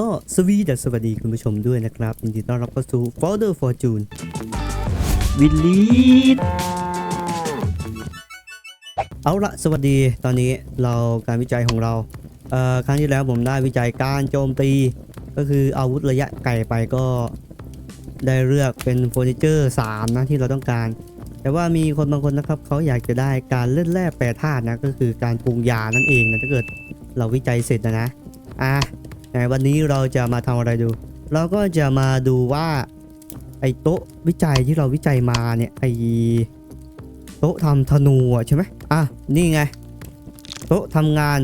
ก็สวีดัสสวัสดีคุณผู้ชมด้วยนะครับยินดีต้อนรับเข้าสู่ Folder Fortune วิลลีดเอาละสวัสดีตอนนี้เราการวิจัยของเราเอ่อครั้งที่แล้วผมได้วิจัยการโจมตี ก็คืออาวุธระยะไกลไปก็ได้เลือกเป็นเฟอร์นิเจอร์3นะที่เราต้องการ แต่ว่ามีคนบางคนนะครับเขาอยากจะได้การเล่นแร่แปรธาตุนะก็คือการปรุงยานั่นเองนะถ้าเกิดเราวิจัยเสร็จนะนะอะ ในวันนี้เราจะมาทำอะไรดู เราก็จะมาดูว่าไอ้โต๊ะวิจัยที่เราวิจัยมาเนี่ยไอ้โต๊ะทำธนูใช่ไหมอะนี่ไงโต๊ะทำงาน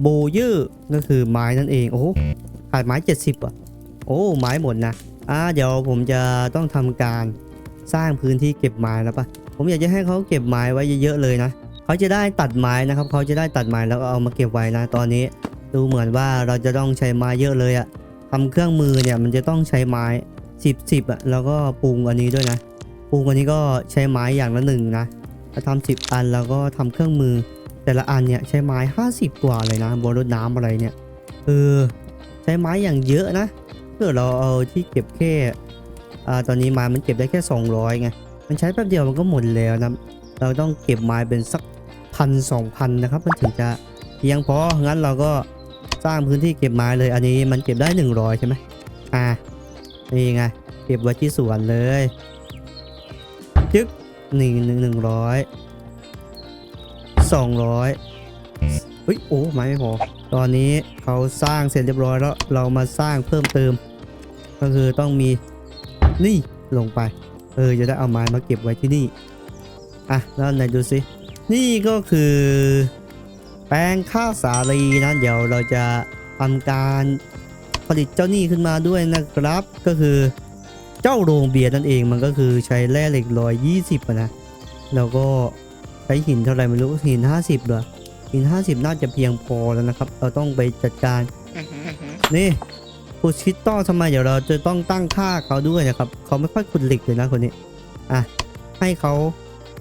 โบยอร์ก็คือไม้นั่นเองโอ้หขาดไม้ 70อะโอ้ไม้หมดนะอะเดี๋ยวผมจะต้องทำการสร้างพื้นที่เก็บไม้แล้วปะผมอยากจะให้เขาเก็บไม้ไว้เยอะๆเลยนะเขาจะได้ตัดไม้นะครับเขาจะได้ตัดไม้แล้วก็เอามาเก็บไว้นะตอนนี้ ดูเหมือนว่าเราจะต้องใช้ไม้เยอะเลยอะทำเครื่องมือเนี่ยมันจะต้องใช้ไม้ 10 10อะแล้วก็ปรุงอันนี้ด้วยนะปรุงอันนี้ก็ใช้ไม้อย่างละหนึ่งนะถ้าทำสิบอันแล้วก็ทำเครื่องมือ แต่ละอันเนี่ยใช้ไม้ 50 กว่าเลยนะบนรถน้ำอะไรเนี่ยเออใช้ไม้อย่างเยอะนะเพื่อเราเอาที่เก็บแค่อ่าตอนนี้ไม้มันเก็บได้แค่ 200ไงมันใช้แป๊บเดียวมันก็หมดแล้วนะเราต้องเก็บไม้เป็นสักพันสองพันนะครับ มันถึงจะเพียงพองั้นเราก็ สร้างพื้นที่เก็บไม้เลย อันนี้มันเก็บได้ 100 ใช่ไหมอ่านี่ไง เก็บไว้ที่สวนเลยจึ๊กหนึ่งหนึ่งหนึ่งร้อยสองร้อยเฮ้ยโอ้ไม้ไม่พอ ตอนนี้เขาสร้างเสร็จเรียบร้อยแล้วเรามาสร้างเพิ่มเติม ก็คือต้องมีนี่ลงไป เออจะได้เอาไม้มาเก็บไว้ที่นี่ อะแล้วไหนดูสินี่ก็คือ แป้งข้าวสาลีนะเดี๋ยวเราจะทำการผลิตเจ้านี่ขึ้นมาด้วยนะครับ ก็คือเจ้าโรงเบียร์นั่นเองมันก็คือใช้แร่เหล็กร้อยยี่สิบนะแล้วก็ใช้หินเท่าไหร่ไม่รู้หินห้าสิบเหรอหินห้าสิบน่าจะเพียงพอแล้วนะครับ เราต้องไปจัดการนี่ขุดคริสตัลทำไมเดี๋ยวเราจะต้องตั้งค่าเขาด้วยนะครับ เขาไม่ค่อยขุดเหล็กเลยนะคนนี้อะให้เขา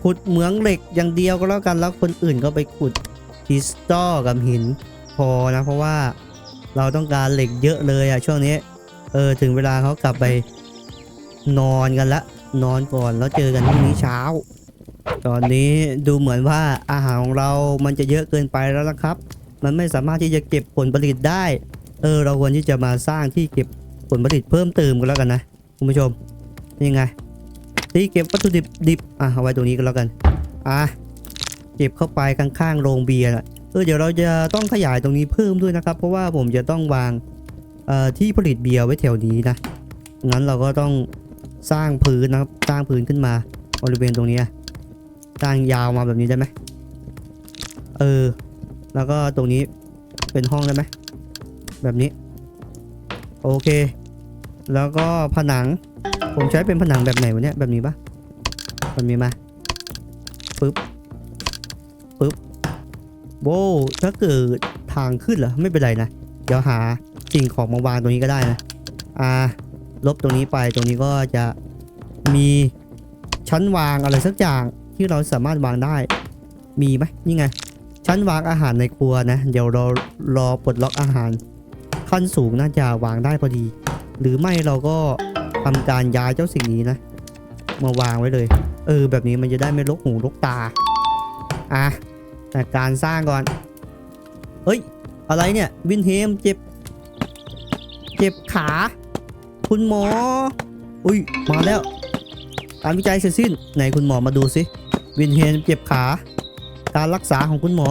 ขุดเหมืองเหล็กอย่างเดียวก็แล้วกันแล้วคนอื่นก็ไปขุด คริสตัลกับหินพอนะ เพราะว่าเราต้องการเหล็กเยอะเลยอะช่วงนี้ เออถึงเวลาเขากลับไปนอนกันละ นอนก่อนแล้วเจอกันพรุ่งนี้เช้า ตอนนี้ดูเหมือนว่าอาหารของเรามันจะเยอะเกินไปแล้วนะครับ มันไม่สามารถที่จะเก็บผลผลิตได้ เออ เราควรที่จะมาสร้างที่เก็บผลผลิตเพิ่มเติมกันแล้วกันนะคุณผู้ชมนี่ไงที่เก็บวัตถุดิบดิบอะเอาไว้ตรงนี้ก็แล้วกัน อะ เก็บเข้าไปข้างๆโรงเบียร์น่ะเออเดี๋ยวเราจะต้องขยายตรงนี้เพิ่มด้วยนะครับ เพราะว่าผมจะต้องวางที่ผลิตเบียร์ไว้แถวนี้นะงั้นเราก็ต้องสร้างพื้นนะครับสร้างพื้นขึ้นมาบริเวณตรงนี้สร้างยาวมาแบบนี้ได้ไหมเออ แล้วก็ตรงนี้เป็นห้องได้ไหมแบบนี้ โอเค แล้วก็ผนัง ผมใช้เป็นผนังแบบไหนวะเนี่ยแบบนี้ปะแบบนี้มา โว้ถ้าเกิดทางขึ้นเหรอ ไม่เป็นไรนะ เดี๋ยวหาสิ่งของมาวางตรงนี้ก็ได้นะ อ่า ลบตรงนี้ไป ตรงนี้ก็จะมีชั้นวางอะไรสักอย่างที่เราสามารถวางได้ มีไหมนี่ไง ชั้นวางอาหารในครัวนะ เดี๋ยวเรารอปลดล็อกอาหาร ขั้นสูงน่าจะวางได้พอดี หรือไม่เราก็ทำการย้ายเจ้าสิ่งนี้นะ มาวางไว้เลย เออ แบบนี้มันจะได้ไม่รกหูรกตา อะ แต่การสร้างก่อน เฮ้ย อะไรเนี่ย วินเฮมเจ็บ เจ็บขา คุณหมอ อุ้ย มาแล้ว การวิจัยเสร็จสิ้น ไหนคุณหมอมาดูสิ วินเฮมเจ็บขา การรักษาของคุณหมอ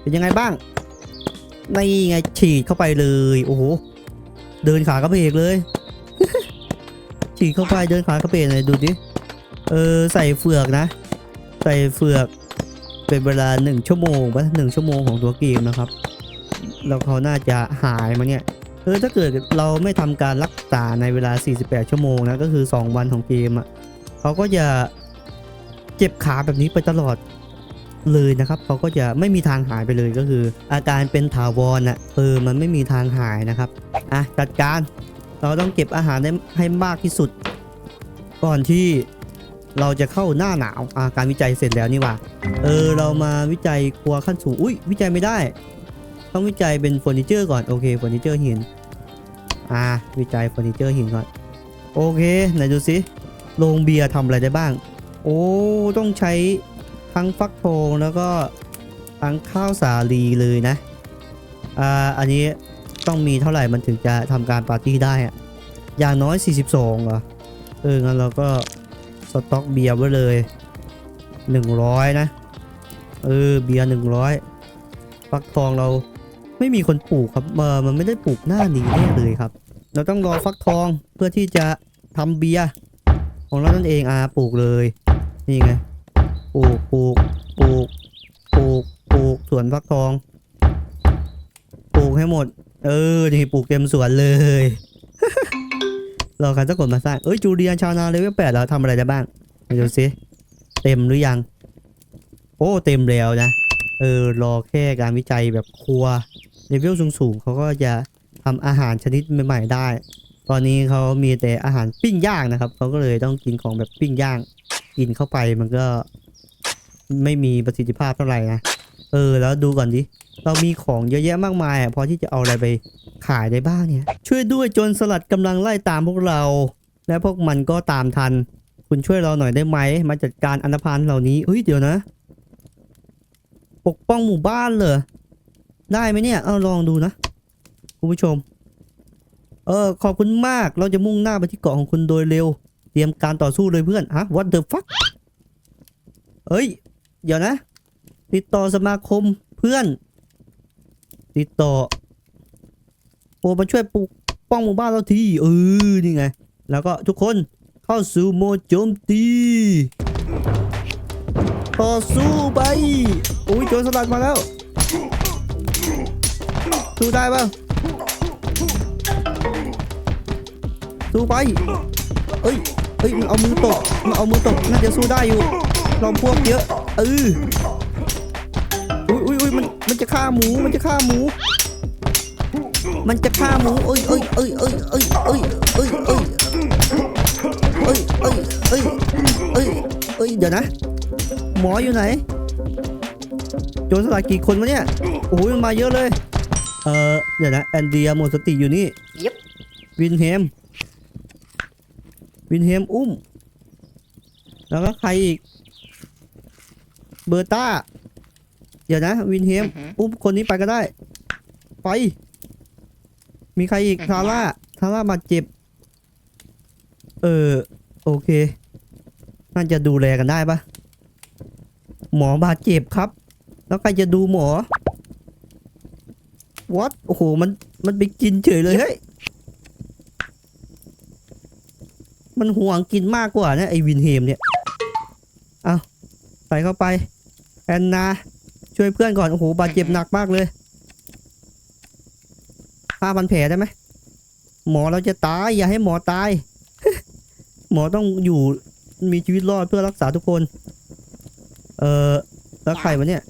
เป็นยังไงบ้าง นี่ไงฉีดเข้าไปเลย โอ้โห เดินขากระเพกเลย ฉีดเข้าไปเดินขากระเพกเลยดูดิ เออใส่เฟือกนะ ใส่เฟือก เป็นเวลา 1 ชั่วโมงปะหนึ่งชั่วโมงของตัวเกมนะครับ แล้วเขาน่าจะหายมาเนี่ยเออถ้าเกิดเราไม่ทำการรักษาในเวลา 48 ชั่วโมงนะก็คือ 2 วันของเกมอะ่ะเขาก็จะเจ็บขาแบบนี้ไปตลอดเลยนะครับเขาก็จะไม่มีทางหายไปเลยก็คือ อาการเป็นถาวรอะเออมันไม่มีทางหายนะครับอะจัดการเราต้องเก็บอาหารได้ให้มากที่สุด ก่อนที่ เราจะเข้าหน้าหนาวอะการวิจัยเสร็จแล้วนี่ว่า เออเรามาวิจัยครัวขั้นสูงอุ้ยวิจัยไม่ได้ ต้องวิจัยเป็นเฟอร์นิเจอร์ก่อนโอเคเฟอร์นิเจอร์หินอ่าวิจัยเฟอร์นิเจอร์หินก่อนโอเคไหนดูสิโรงเบียร์ทำอะไรได้บ้าง โอ้ต้องใช้ทั้งฟักทองแล้วก็ทั้งข้าวสาลีเลยนะอ่าอันนี้ต้องมีเท่าไหร่มันถึงจะทำการปาร์ตี้ได้อะอย่างน้อย 42เหรอเอองั้นเราก็ สต็อกเบียร์ไว้เลย100นะ เออเบียร์100ฟักทองเราไม่มีคนปลูกครับเออมันไม่ได้ปลูกหน้านี้แน่เลยครับ เราต้องรอฟักทองเพื่อที่จะทำเบียร์ของเรานั่นเองอ่าปลูกเลย นี่ไงปลูกปลูกปลูกปลูกปลูกสวนฟักทอง ปลูกให้หมด เออนี่ปลูกเต็มสวนเลย รอการสะกดมาสร้าง เอ้ยจูเลียนชาวนาเลเวลแปดเราทำอะไรได้บ้างมาดูสิเต็มหรือยัง โอ้เต็มแล้วนะ เออรอแค่การวิจัยแบบครัวเลเวลสูงๆเขาก็จะทำอาหารชนิดใหม่ๆได้ ตอนนี้เขามีแต่อาหารปิ้งย่างนะครับเขาก็เลยต้องกินของแบบปิ้งย่าง กินเข้าไปมันก็ ไม่มีประสิทธิภาพเท่าไหร่นะ เออ แล้วดูก่อนดิ เรามีของเยอะแยะมากมายอะพอที่จะเอาอะไรไปขายได้บ้างเนี่ย ช่วยด้วยโจรสลัดกำลังไล่ตามพวกเรา และพวกมันก็ตามทัน คุณช่วยเราหน่อยได้ไหม มาจัดการอันธพาลเหล่านี้เฮ้ยเดี๋ยวนะ ปกป้องหมู่บ้านเหรอ ได้ไหมเนี่ย เอาลองดูนะ คุณผู้ชม เออ ขอบคุณมาก เราจะมุ่งหน้าไปที่เกาะของคุณโดยเร็ว เตรียมการต่อสู้เลยเพื่อน ฮะ what the fuck เอ้ย เดี๋ยวนะ ติดต่อสมาคมเพื่อน ติดต่อ โอ้มาช่วยปกป้องหมู่บ้านเราทีเออนี่ไง แล้วก็ทุกคนเข้าสู่โมโจมตีต่อสู้ไปอุ้ยโจรสลัดมาแล้วสู้ได้ปะสู้ไปเอ้ยเอ้ยมันเอามือตกมันเอามือตกน่าจะสู้ได้อยู่เราพวกเยอะเออ จะฆ่าหมู มันจะฆ่าหมู มันจะฆ่าหมู เอ้ยเอ้ยเอ้ยเอ้ยเอ้ยเอ้ยเอ้ยเอ้ยเอ้ยเอ้ยเอ้ยเอ้ยเอ้ยเดี๋ยวนะ หมออยู่ไหน โจรสลัดกี่คนวะเนี่ย โอ้ยมันมาเยอะเลย เออเดี๋ยวนะแอนเดียหมดสติอยู่นี่ Yep วินเฮม วินเฮมอุ้ม แล้วก็ใครอีก เบอร์ต้า เดี๋ยวนะ วินเฮมอือหืออุ้มคนนี้ไปก็ได้ ไป มีใครอีกอือหือทาร่าทาร่าบาดเจ็บ เออ โอเค น่าจะดูแลกันได้ปะหมอบาดเจ็บครับ แล้วใครจะดูหมอ what โอ้โห มัน มันไปกินเฉยเลย เฮ้ย มันห่วงกินมากกว่านะไอ้วินเฮมเนี่ย เอาใส่เข้าไป แอนนา ช่วยเพื่อนก่อน โอ้โห บาดเจ็บหนักมากเลยผ้าพันแผลได้ไหม หมอเราจะตาย อย่าให้หมอตาย หมอต้องอยู่มีชีวิตรอดเพื่อรักษาทุกคน เออแล้วใครวะเนี่ย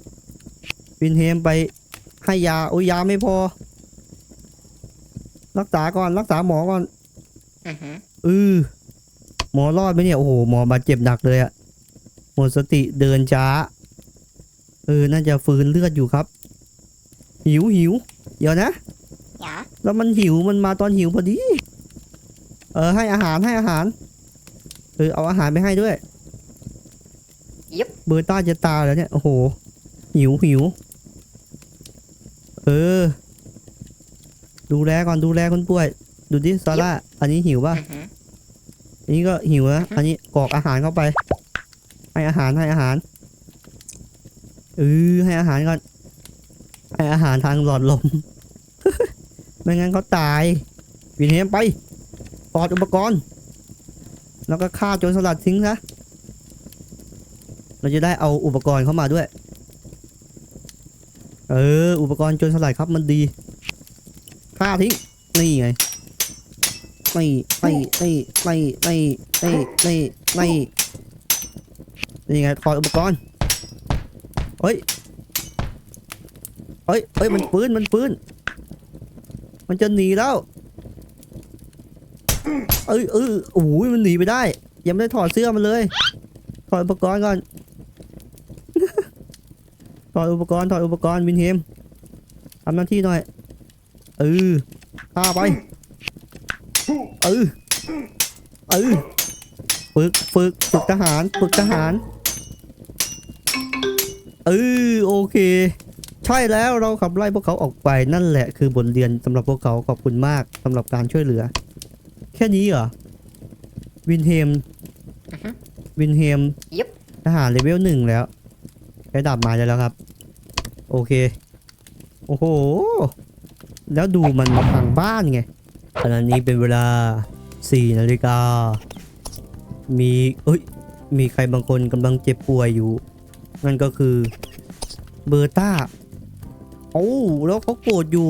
วินเฮมไปให้ยา โอ้ยยาไม่พอ รักษาก่อน รักษาหมอก่อน Mm-hmm. เออหมอรอดไหมเนี่ย โอ้โห หมอบาดเจ็บหนักเลยอะหมดสติเดินช้าเออน่าจะฟื้นเลือดอยู่ครับ หิวหิวเดี๋ยวนะ Yeah. แล้วมันหิวมันมาตอนหิวพอดี เออให้อาหารให้อาหารเออเอาอาหารไปให้ด้วย Yep เบอร์ต้าจะตายแล้วเนี่ยโอ้โหหิวหิว เออ ดูแลก่อนดูแลคนป่วย ดูดิซาร่าอันนี้หิวป่ะ Mm-hmm. อันนี้ก็หิวนะอันนี้กรอกอาหารเข้าไป ให้อาหารให้อาหาร เออให้อาหารก่อน ให้อาหารทางหลอดลม ไม่งั้นเขาตายวินเฮมไปปลอดอุปกรณ์ แล้วก็ฆ่าโจรสลัดทิ้งซะ เราจะได้เอาอุปกรณ์เข้ามาด้วย เออ อุปกรณ์โจรสลัดครับมันดี ฆ่าทิ้ง นี่ไงไม่ไม่ไม่ไม่ไม่ไม่ไม่ไม่นี่ไงถอดอุปกรณ์ เฮ้ยเฮ้ยเฮ้ย มันปืน มันปืน มันจะหนีแล้ว เอ้ยเออโอ้ยมันหนีไปได้ ยังไม่ได้ถอดเสื้อมันเลย ถอดอุปกรณ์ก่อน ถอดอุปกรณ์ ถอดอุปกรณ์วินเฮมทำหน้าที่หน่อย เออฆ่าไป เออ เออ ฝึก ฝึก ฝึกทหาร ฝึกทหาร เออโอเค ใช่แล้วเราขับไล่พวกเขาออกไปนั่นแหละคือบทเรียนสำหรับพวกเขาขอบคุณมากสำหรับการช่วยเหลือ แค่นี้เหรอ วินเฮมอือฮึ วินเฮมยิบทหารเลเวลหนึ่งแล้วใช้ดาบมาได้แล้วครับ โอเค โอ้โห แล้วดูมันมาพังบ้านไงขณะนี้เป็นเวลา4นาฬิกา มีเอ้ย มีใครบางคนกำลังเจ็บป่วยอยู่ นั่นก็คือเบอร์ต้าโอ้แล้วเขาโกรธอยู่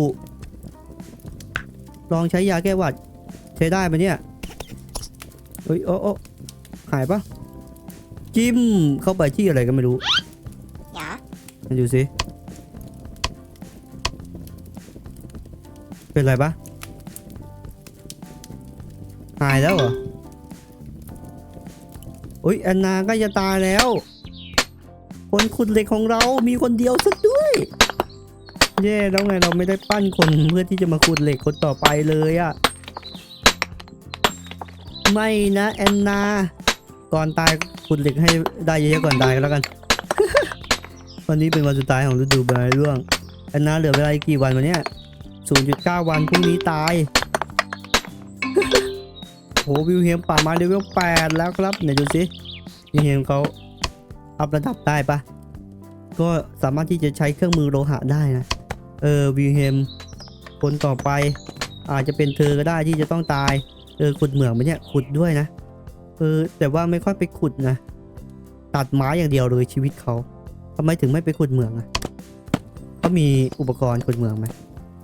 ลองใช้ยาแก้หวัด ใช้ได้ไหมเนี่ยเฮ้ยโอ้โอ้หายปะจิ้มเข้าไปที่อะไรก็ไม่รู้ Ja. มาดูสิเป็นไรปะหายแล้วเหรออุ้ยแอนนาก็จะตายแล้ว คนขุดเหล็กของเรามีคนเดียวซะด้วย แย่แล้วไงเราไม่ได้ปั้นคนเพื่อที่จะมาขุดเหล็กคนต่อไปเลยอะไม่นะแอนนาก่อนตายขุดเหล็กให้ได้เยอะๆก่อนตายก็แล้วกันวันนี้เป็นวันสุดท้ายของฤดูใบไม้ร่วงแอนนาเหลือเวลาอีกกี่วันวันเนี้ย0.9 วันพรุ่งนี้ตายโหวิวเฮมป่าม้เลเวล8แล้วครับไหนดูสิวิวเฮมเขา อัพระดับได้ปะก็สามารถที่จะใช้เครื่องมือโลหะได้นะ เออวิวเฮมคนต่อไป อาจจะเป็นเธอก็ได้ที่จะต้องตาย เออขุดเหมืองไหมเนี่ยขุดด้วยนะ เออแต่ว่าไม่ค่อยไปขุดนะ ตัดไม้อย่างเดียวเลยชีวิตเขาทำไมถึงไม่ไปขุดเหมืองอะเขามีอุปกรณ์ขุดเหมืองไหม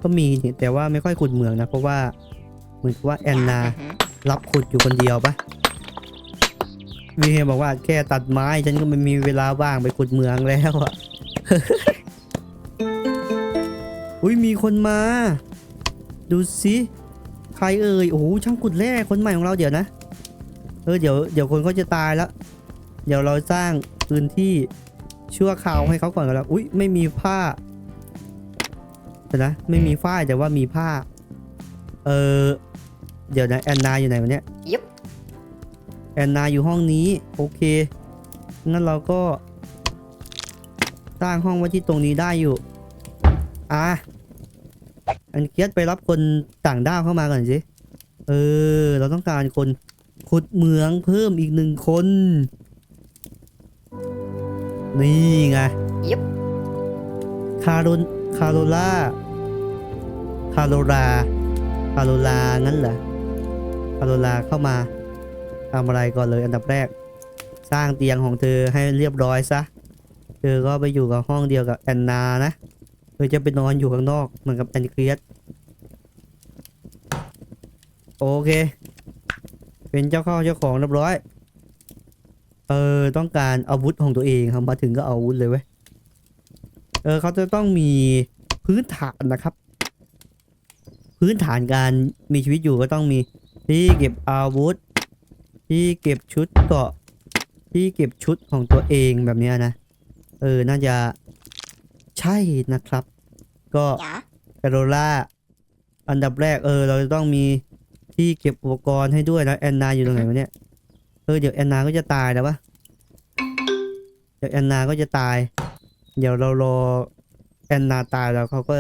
ก็มีนี่แต่ว่าไม่ค่อยขุดเหมืองนะเพราะว่าเหมือนกับว่าแอนนา Mhm. รับขุดอยู่คนเดียวปะ วีเฮบอกว่าแค่ตัดไม้ ฉันก็ไม่มีเวลาว่างไปขุดเมืองแล้วอะ อุ้ยมีคนมา ดูสิใครเอ่ยโอ้โหช่างขุดแร่คนใหม่ของเราเดี๋ยวนะ เออเดี๋ยวเดี๋ยวคนเขาจะตายแล้ว เดี๋ยวเราสร้างพื้นที่ชั่วคราวให้เขาก่อนก็แล้วอุ้ยไม่มีผ้าเดี๋ยวนะไม่มีฝ้ายแต่ว่ามีผ้า เออเดี๋ยวนะแอนนาอยู่ไหนวะเนี่ยยิบ แอนนาอยู่ห้องนี้ โอเค งั้นเราก็ สร้างห้องไว้ที่ตรงนี้ได้อยู่ อะ อันเกียดไปรับคนต่างด้าวเข้ามาก่อนสิ เออ เราต้องการคนขุดเหมืองเพิ่มอีกหนึ่งคน นี่ไงยิบคารุนคาโรล่า คาโรราคาโรลา งั้นเหรอ คาโรลาเข้ามา ทำอะไรก่อนเลยอันดับแรก สร้างเตียงของเธอให้เรียบร้อยซะ เธอก็ไปอยู่กับห้องเดียวกับแอนนานะ เธอจะไปนอนอยู่ข้างนอกเหมือนกับแอนเครียสโอเค เป็นเจ้าข้าเจ้าของเรียบร้อย เออต้องการอาวุธของตัวเองครับมาถึงก็เอาอาวุธเลยเว้ย เออเขาจะต้องมีพื้นฐานนะครับ พื้นฐานการมีชีวิตอยู่ก็ต้องมีที่เก็บอาวุธ ที่เก็บชุดเกราะที่เก็บชุดของตัวเองแบบเนี้ยนะ เออ น่าจะใช่นะครับ ก็ Ja. แคโรล่าอันดับแรกเออ เราจะต้องมีที่เก็บอุปกรณ์ให้ด้วยนะแอนนาอยู่ตรงไหนวะเนี่ย เออ เดี๋ยวแอนนาก็จะตายแล้ววะเดี๋ยวแอนนาก็จะตาย เดี๋ยวเรารอแอนนาตายแล้วเขาก็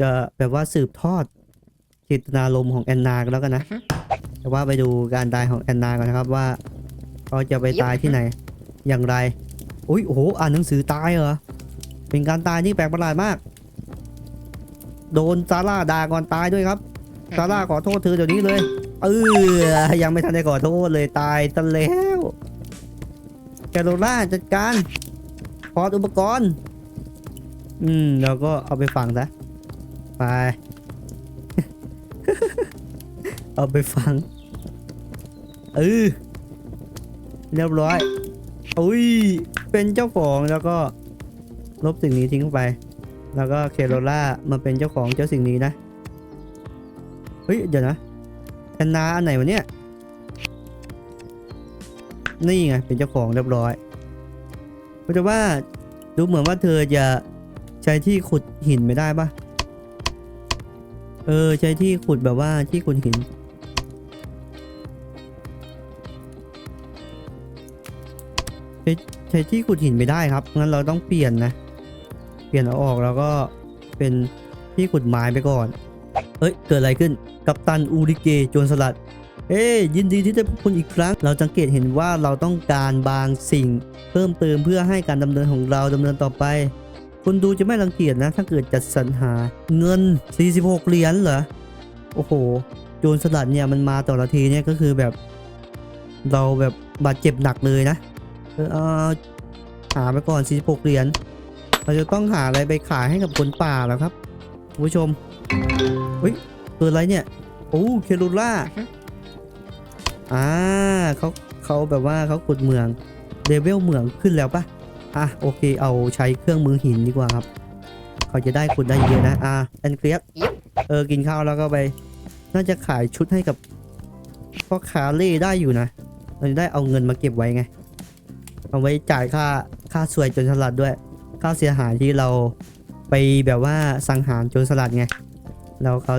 จะแบบว่าสืบทอดเจตนารมณ์ของแอนนากันแล้วกันนะอือฮึ แต่ว่าไปดูการตายของแอนนากันนะครับว่าเขาจะไปตายที่ไหน อย่างไร อุ้ยโอ้โหอ่านหนังสือตายเหรอ เป็นการตายที่แปลกประหลาดมาก โดนซาร่าด่าก่อนตายด้วยครับซาร่าขอโทษเธอเดี๋ยวนี้เลย เออยังไม่ทันได้ขอโทษเลยตายซะแล้วแคโรล่าจัดการพอดอุปกรณ์ อืมเราก็เอาไปฝังซะไป เอาไปฝัง เออเรียบร้อย อุ้ย เป็นเจ้าของแล้วก็ลบสิ่งนี้ทิ้งไป แล้วก็เคโรล่ามาเป็นเจ้าของเจ้าสิ่งนี้นะ เฮ้ย เดี๋ยวนะแอนนาอันไหนวะเนี่ย นี่ไง เป็นเจ้าของเรียบร้อยแต่ว่าดูเหมือนว่าเธอจะใช้ที่ขุดหินไม่ได้ปะเออ ใช้ที่ขุดแบบว่าที่ขุดหิน ใช้ที่ขุดหินไม่ได้ครับ งั้นเราต้องเปลี่ยนนะ เปลี่ยนเอาออกแล้วก็เป็นที่ขุดไม้ไปก่อน เฮ้ย เกิดอะไรขึ้น กัปตันอูริเกโจรสลัด เอ้ยยินดีที่ได้พบคุณอีกครั้ง เราสังเกตเห็นว่าเราต้องการบางสิ่ง เพิ่มเติมเพื่อให้การดำเนินของเราดำเนินต่อไป คุณดูจะไม่รังเกียจนะ ถ้าเกิดจัดสรรหาเงิน 46 เหรียญเหรอ โอ้โห โจรสลัดเนี่ยมันมาต่อละทีเนี่ยก็คือแบบ เราแบบบาดเจ็บหนักเลยนะ เออเอาหาไปก่อน 46 เหรียญ เราจะต้องหาอะไรไปขายให้กับคนป่าแล้วครับคุณผู้ชมเฮ้ยเกิดอะไรเนี่ย โอ้เคลูล่า อ่าเขาเขาแบบว่าเขาขุดเหมืองเลเวลเหมืองขึ้นแล้วปะอะโอเค เอาใช้เครื่องมือหินดีกว่าครับ เขาจะได้ขุดได้เยอะนะ อะแอนเคลียสเออ กินข้าวแล้วก็ไป น่าจะขายชุดให้กับพ่อค้าเล่ได้อยู่นะ เราจะได้เอาเงินมาเก็บไว้ไง เอาไว้จ่ายค่าค่าสวยจนสลัดด้วย ค่าเสียหายที่เราไปแบบว่าสังหารโจรสลัดไงแล้วเขา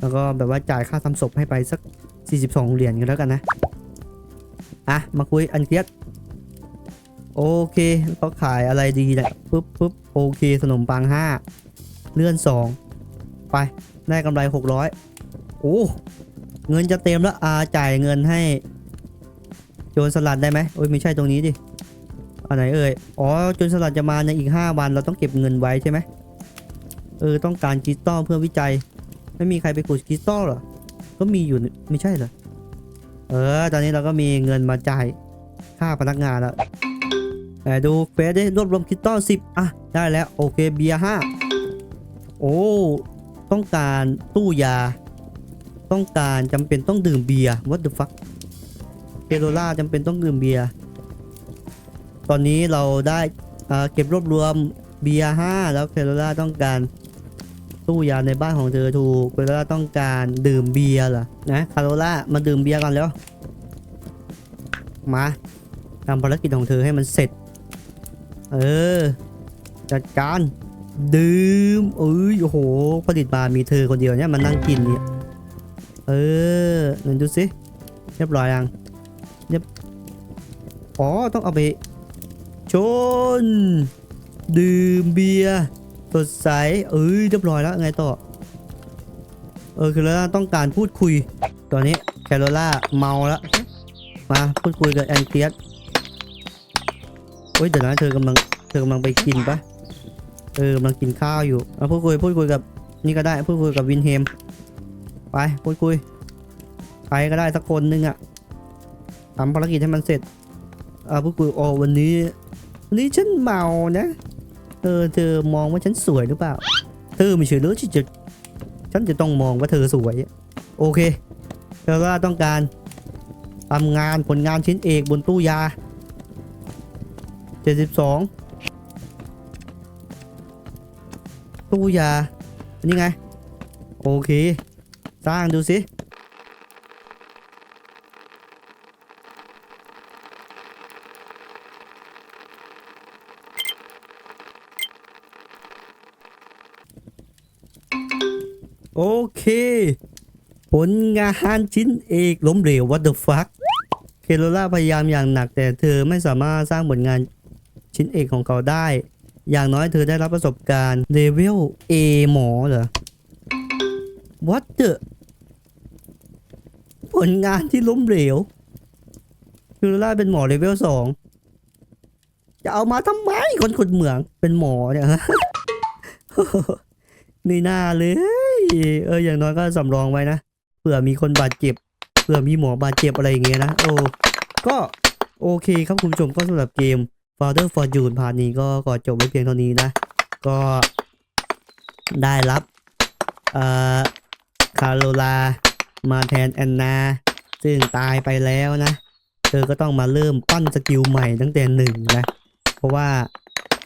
แล้วก็แบบว่าจ่ายค่าทำศพให้ไปสัก 42 เหรียญกันแล้วกันนะ อะ มาคุยอันเครียดโอเคเขาขายอะไรดีเนี่ยปุ๊บปุ๊บโอเคขนมปัง 5 เลื่อน 2 ไป ได้กำไร 600 โอ้ เงินจะเต็มแล้วอาจ่ายเงินให้ จรสลัดได้ไหมโอ้ยไม่ใช่ตรงนี้ดิอันไหนเอ่ยอ๋อจรสลัดจะมาในอีก 5 วันเราต้องเก็บเงินไว้ใช่ไหมเออต้องการคริสตัลเพื่อวิจัย ไม่มีใครไปขุดคริสตัลเหรอก็มีอยู่ไม่ใช่เหรอเออ ตอนนี้เราก็มีเงินมาจ่ายค่าพนักงานแล้วแต่ดูเฟสได้รวบรวมคริสตัลสิบอะได้แล้วโอเคเบียร์ห้าโอ้ต้องการตู้ยา ต้องการจำเป็นต้องดื่มเบียร์ what the fuck เคโรล่าจำเป็นต้องดื่มเบียร์ ตอนนี้เราได้เก็บรวบรวมเบียร์ห้าแล้วเคโรล่าต้องการตู้ยาในบ้านของเธอถูกเคโรล่าต้องการดื่มเบียร์เหรอ นะคาโรล่ามาดื่มเบียร์กันแล้ว มาทำภารกิจของเธอให้มันเสร็จ เออ จัดการดื่มเอ้ยโอ้โหผลิตมามีเธอคนเดียวเนี่ยมันนั่งกินเนี่ยเออหนดูสิเรียบร้อยยัง อ๋อ ต้องเอาไป ชน ดื่มเบียร์สดใส เอ้ยเรียบร้อยแล้ว ไงต่อ เออ คือแล้วต้องการพูดคุย ตอนนี้แคโรล่าเมาแล้ว มาพูดคุยกับแอนเทียสเฮ้ยเดี๋ยวนะเธอกำลังเธอกำลังไปกินปะเออกำลังกินข้าวอยู่มาพูดคุยพูดคุยกับนี่ก็ได้พูดคุยกับวินเฮม ไปพูดคุยใครก็ได้สักคนหนึงอะทำภารกิจให้มันเสร็จ อ่าพูดคุยโอวันนี้วันนี้ฉันเมานะเออเธอมองว่าฉันสวยหรือเปล่า เธอไม่เชื่อหรือที่จะฉันจะต้องมองว่าเธอสวย โอเคเธอว่าต้องการทำงานผลงานชิ้นเอกบนตู้ยา 72 ตู้ยานนี้ไง โอเค สร้างดูสิ โอเค ผลงานชิ้นเอกล้มเหลว what the fuck เคโรล่าพยายามอย่างหนักแต่เธอไม่สามารถสร้างผลงานชิ้นเอกของเขาได้ อย่างน้อยเธอได้รับประสบการณ์เลเวล A หมอเหรอ what the ผลงานที่ล้มเหลวเคโรล่าเป็นหมอเลเวลสองจะเอามาทำไมคนขุดเหมืองเป็นหมอเนี่ยไม่น่าเลย เอออย่างน้อยก็สำรองไว้นะเผื่อมีคนบาดเจ็บเผื่อมีหมอบาดเจ็บอะไรอย่างเงี้ยนะโอ้ก็โอเคครับคุณผู้ชมก็สำหรับเกม Father for June พาร์ทนี้ก็ขอจบไว้เพียงเท่านี้นะ ก็ได้รับเอ่อคาโรลามาแทนแอนนา ซึ่งตายไปแล้วนะ เธอก็ต้องมาเริ่มปั้นสกิลใหม่ตั้งแต่หนึ่งนะ เพราะว่า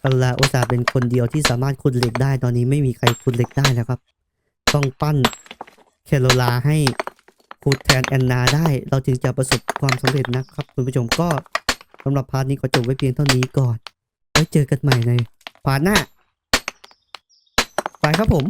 คาโรลาอุตส่าเป็นคนเดียวที่สามารถขุดเหล็กได้ตอนนี้ไม่มีใครขุดเหล็กได้แล้วครับ ต้องปั้นแคโรลาให้ขูดแทนแอนนาได้ เราจึงจะประสบความสำเร็จนะครับคุณผู้ชมก็สำหรับพาร์ทนี้ก็จบไว้เพียงเท่านี้ก่อนไว้เจอกันใหม่ในพาร์ทหน้า ไปครับผม